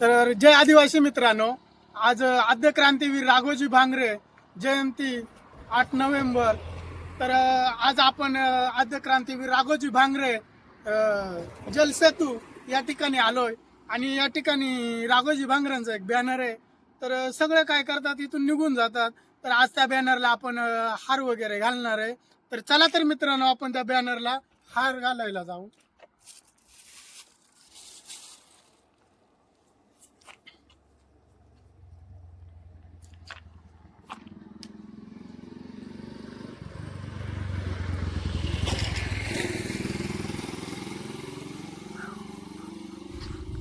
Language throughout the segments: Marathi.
तर जय आदिवासी मित्रांनो आज आद्य क्रांतीवीर राघोजी भांगरे जयंती आठ नोव्हेंबर. तर आज आपण आद्य क्रांतीवीर राघोजी भांगरे जलसेतू या ठिकाणी आलोय. आणि या ठिकाणी राघोजी भांगरेंचा एक बॅनर आहे. तर सगळे काय करतात इथून निघून जातात. तर आज त्या बॅनरला आपण हार वगैरे घालणार आहे. तर चला तर मित्रांनो आपण त्या बॅनरला हार घालायला जाऊ.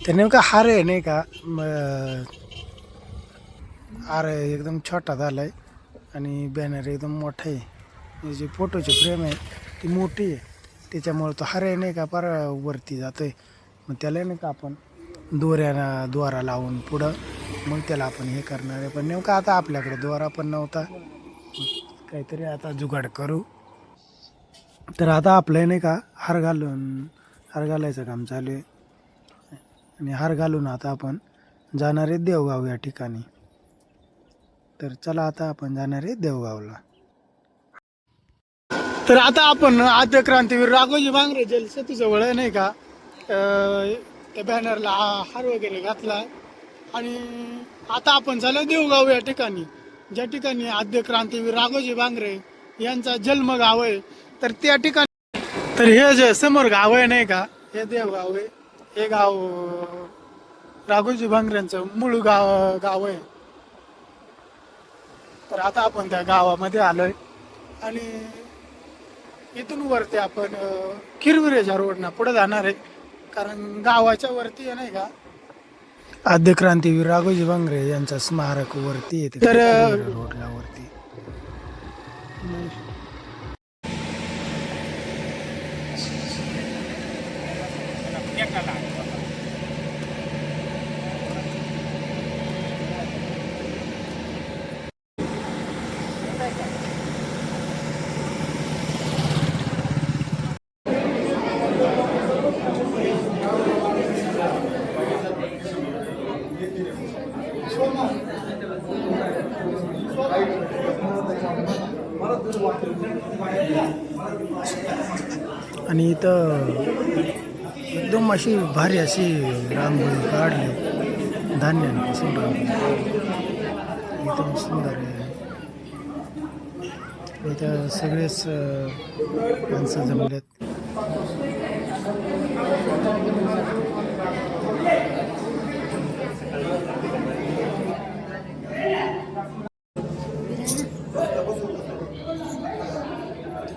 ते नेमका हार आहे नाही का? हार आहे एकदम छोटा झाला आहे आणि बॅनर एकदम मोठा आहे. जे फोटोची फ्रेम आहे ती मोठी आहे. त्याच्यामुळे तो हार आहे नाही का? पर वरती जातोय. मग त्याला नाही का आपण दोऱ्या द्वारा लावून पुढं मग त्याला आपण हे करणार आहे. पण नेमका आता आपल्याकडे द्वारा पण नव्हता. काहीतरी आता जुगाड करू. तर आता आपलं नाही का? हार घालून हार घालायचं काम चालू आहे. आणि हार घालून आता आपण जाणार आहे देवगाव या ठिकाणी. तर चला आता आपण जाणार आहे देवगावला. तर आता आपण आद्य क्रांतीवीर राघोजी भांगरे जल सेतूजवळ आहे नाही का? त्या बॅनरला हार वगैरे घातला आणि आता आपण झालो देवगाव या ठिकाणी ज्या ठिकाणी आद्य क्रांतीवीर राघोजी भांगरे यांचा जन्म गाव आहे. तर त्या ठिकाणी तर हे जे समोर गाव आहे नाही का? हे देवगाव आहे. हे गाव राघोजी भांगऱ्यांचं मूळ गाव गाव आहे. तर आता आपण त्या गावामध्ये आलोय. आणि इथून वरती आपण किरविरेच्या रोडना पुढे जाणार आहे. कारण गावाच्या वरती आहे नाही का? आद्य क्रांतीवीर राघोजी भांगरे यांचा स्मारक वरती येते. तर रोडला वरती. आणि इथं एकदम अशी भारी अशी रांगोळी काढली. धान्यांपासून रांगोळी. एकदम सुंदर आहे. इथं सगळेच माणसं जमलेत.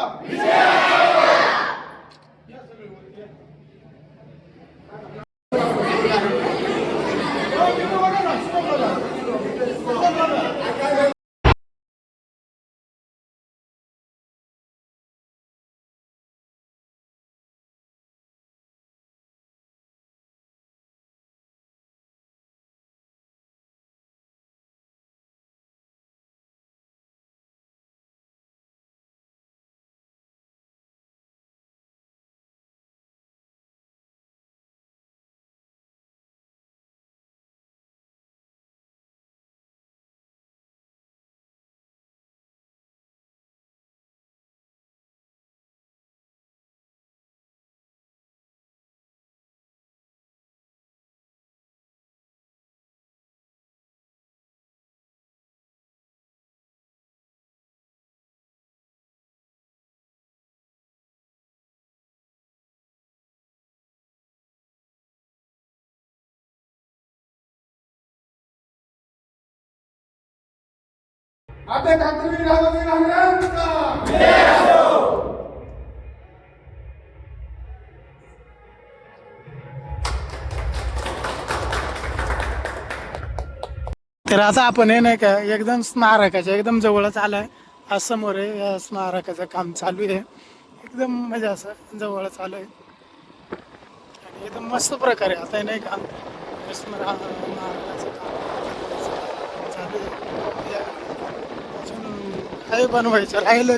Viva! Viva! आता क्रांतीवीर राघोजी भांगरेंचा तर आता आपण हे नाही का एकदम स्मारकाच्या एकदम जवळच आलाय. आज समोर आहे या स्मारकाचं काम चालू आहे. एकदम म्हणजे असं जवळच आलोय. आणि एकदम मस्त प्रकारे आता हे नाही का स्मारक अजून आहे बनवायचं राहिलं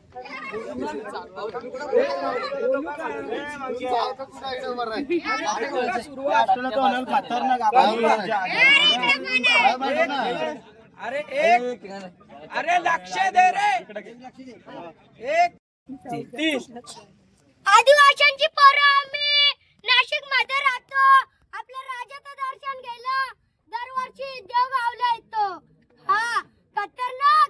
अरे एक अरे लक्ष दे रे एक आदिवासींची पोरं आम्ही नाशिकमध्ये राहतो. आपल्या राजाचं दर्शन गेलं दरवर्षी देव गावला येतो. हा खतरनाक.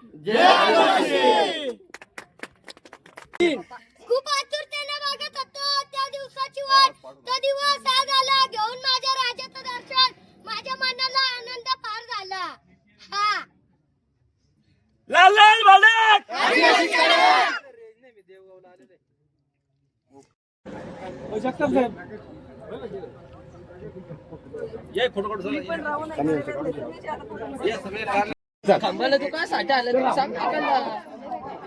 खूप आतुरतेने बघत होतो. त्या दिवसाची वाट. तो दिवस आज आला. घेऊन माझ्या राजाचं दर्शन. माझ्या मनाला आनंद फार झाला. हा. लाल लाल भडक खांबाला तू काय साठी आलं तू सांग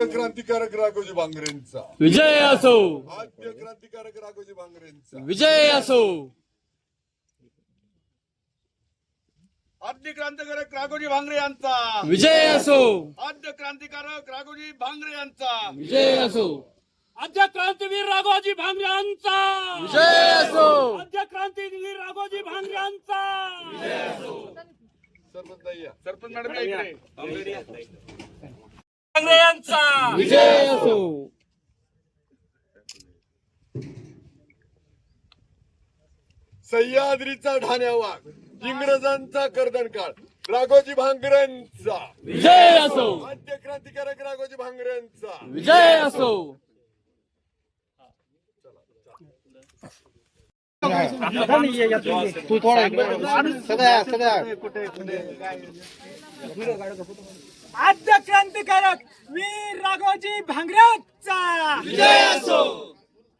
क्रांतिकारक राघोजी भांगरेंचा. विजय असो. आद्य क्रांतिकारक राघोजी भांगरेंचा. विजय असो. आद्य क्रांतिकारक राघोजी भांगरे यांचा. विजय असो. आद्य क्रांतिकारक राघोजी भांगरे यांचा. विजय असो. आद्य क्रांतीवीर राघोजी भांगरे यांचा! विजय असो! आद्य क्रांतीवीर राघोजी भांगरे यांचा! सरपंच मॅडम यांचा! विजय असो! सह्याद्रीचा ढाण्या वाघ इंग्रजांचा कर्दन काळ राघोजी भांगरेंचा विजय असो! आद्य क्रांतिकारक राघोजी भांगरेंचा विजय असो! आद्य क्रांतिकारक वीर राघोजी भांगरेचा विजय असो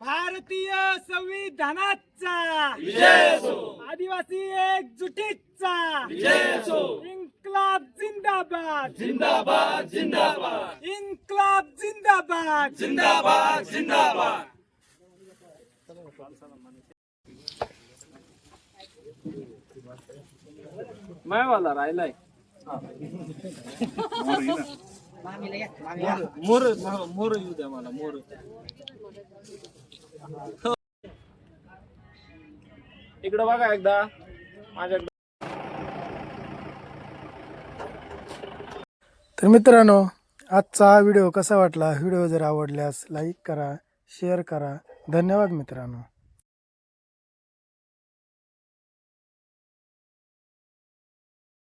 भारतीय संविधानाचा विजय असो आदिवासी एकजुटीचा विजय असो इन्कलाब जिंदाबाद जिंदाबाद जिंदाबाद. इन्कलाब जिंदाबाद. जिंदाबाद जिंदाबाद. वाला राहिलाय. मोर मोर येऊ द्या मला मोर. इकडं बघा एकदा. माझ्याकडे. तर मित्रांनो आजचा व्हिडिओ कसा वाटला? व्हिडिओ जर आवडल्यास लाईक करा शेअर करा. धन्यवाद मित्रांनो.